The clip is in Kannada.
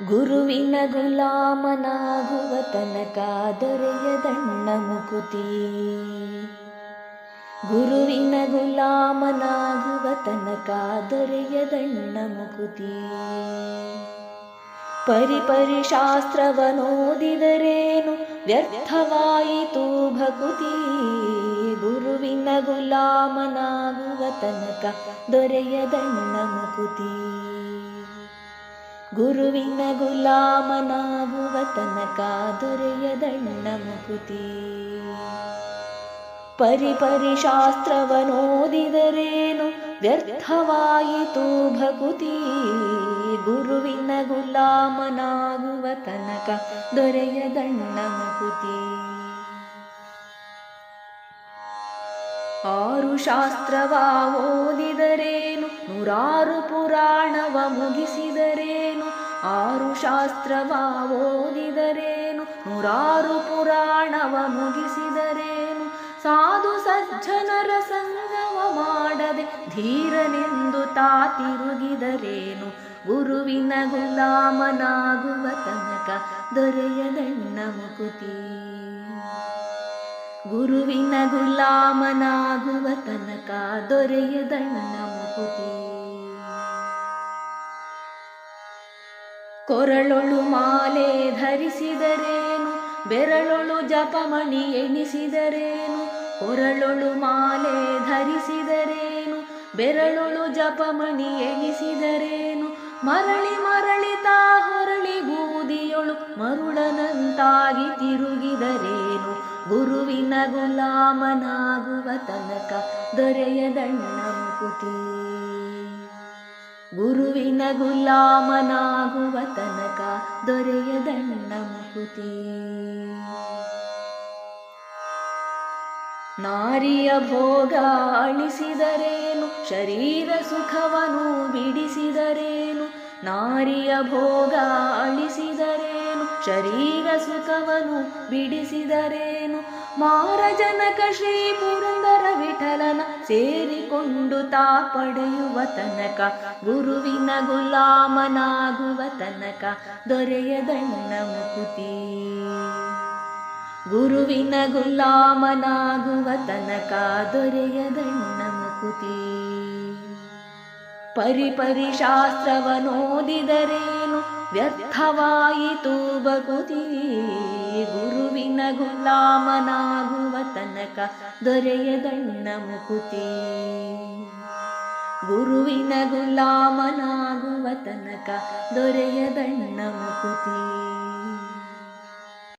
ಗುರುವಿನ ಗುಲಾಮನಾಗುವ ತನಕ ದೊರೆಯದಣ್ಣ ಮುಕುತಿ ಗುರುವಿನ ಗುಲಾಮನಾಗುವ ತನಕ ದೊರೆಯದಣ್ಣ ಮುಕುತಿ ಪರಿ ಪರಿ ಶಾಸ್ತ್ರವನೋದಿದರೇನು ವ್ಯರ್ಥವಾಯಿತು ಭಕುತಿ ಗುರುವಿನ ಗುಲಾಮನಾಗುವ ತನಕ ದೊರೆಯದಣ್ಣ ಮುಕುತಿ ಗುರುವಿನ ಗುಲಾಮನಾಗುವ ತನಕ ದೊರೆಯದಣ್ಣ ಮುಕುತಿ. ಪರಿಪರಿ ಪರಿ ಶಾಸ್ತ್ರವನೋದಿದರೇನು ವ್ಯರ್ಥವಾಯಿತು ಭಕುತಿ. ಗುರುವಿನ ಗುಲಾಮನಾಗುವ ತನಕ ದೊರೆಯದಣ್ಣ ಮುಕುತಿ. ಆರು ಶಾಸ್ತ್ರವ ಓದಿದರೇನು? ನೂರಾರು ಪುರಾಣವ ಮುಗಿಸಿದರೇನು? ಆರು ಶಾಸ್ತ್ರವ ಓದಿದರೇನು? ನೂರಾರು ಪುರಾಣವ ಮುಗಿಸಿದರೇನು? ಸಾಧು ಸಜ್ಜನರ ಸಂಗವ ಮಾಡದೆ ಧೀರನೆಂದು ತಾ ತಿರುಗಿದರೇನು ಗುರುವಿನ ಗುಲಾಮನಾಗುವ ತನಕ ದೊರೆಯದಣ್ಣ ಮುಕುತಿ. ಗುರುವಿನ ಗುಲಾಮನಾಗುವ ತನಕ ದೊರೆಯದಣ್ಣ ಮುಕುತಿ. ಕೊರಳೊಳು ಮಾಲೆ ಧರಿಸಿದರೇನು? ಬೆರಳೊಳು ಜಪಮಣಿ ಎಣಿಸಿದರೇನು? ಕೊರಳೊಳು ಮಾಲೆ ಧರಿಸಿದರೇನು? ಬೆರಳೊಳು ಜಪಮಣಿ ಎಣಿಸಿದರೇನು? ಮರಳಿ ಮರಳಿ ತಾ ಹೊರಳಿ ಬೂದಿಯೊಳು ಮರುಳನಂತಾಗಿ ತಿರುಗಿದರೇನು? ಗುರುವಿನ ಗುಲಾಮನಾಗುವ ತನಕ ದೊರೆಯದಣ್ಣ ಮುಕುತಿ ಗುರುವಿನ ಗುಲಾಮನಾಗುವ ತನಕ ದೊರೆಯದಣ್ಣ ಮುಕುತಿ ನಾರಿಯ ಭೋಗ ಅಳಿಸಿದರೇನು? ಶರೀರ ಸುಖವನು ಬಿಡಿಸಿದರೇನು? ನಾರಿಯ ಭೋಗ ಅಳಿಸಿದರೇನು? ಶರೀರ ಸುಖವನು ಬಿಡಿಸಿದರೇನು? ಮಾರಜನಕ ಶ್ರೀ ಸೇರಿಕೊಂಡು ತಾ ಪಡೆಯುವ ತನಕ, ಗುರುವಿನ ಗುಲಾಮನಾಗುವ ತನಕ ದೊರೆಯದಣ್ಣ ಮುಕುತಿ ಗುರುವಿನ ಗುಲಾಮನಾಗುವ ತನಕ ದೊರೆಯದಣ್ಣ ಮುಕುತಿ ಪರಿಪರಿ ಪರಿ ಶಾಸ್ತ್ರವನೋದಿದರೇನು ವ್ಯರ್ಥವಾಯಿತು ಬಗುತಿ ಗುರುವಿನ ಗುಲಾಮನಾಗುವ ತನಕ ದೊರೆಯದಣ್ಣ ಮುಕುತಿ. ಗುರುವಿನ ಗುಲಾಮನಾಗುವ ತನಕ ದೊರೆಯದಣ್ಣ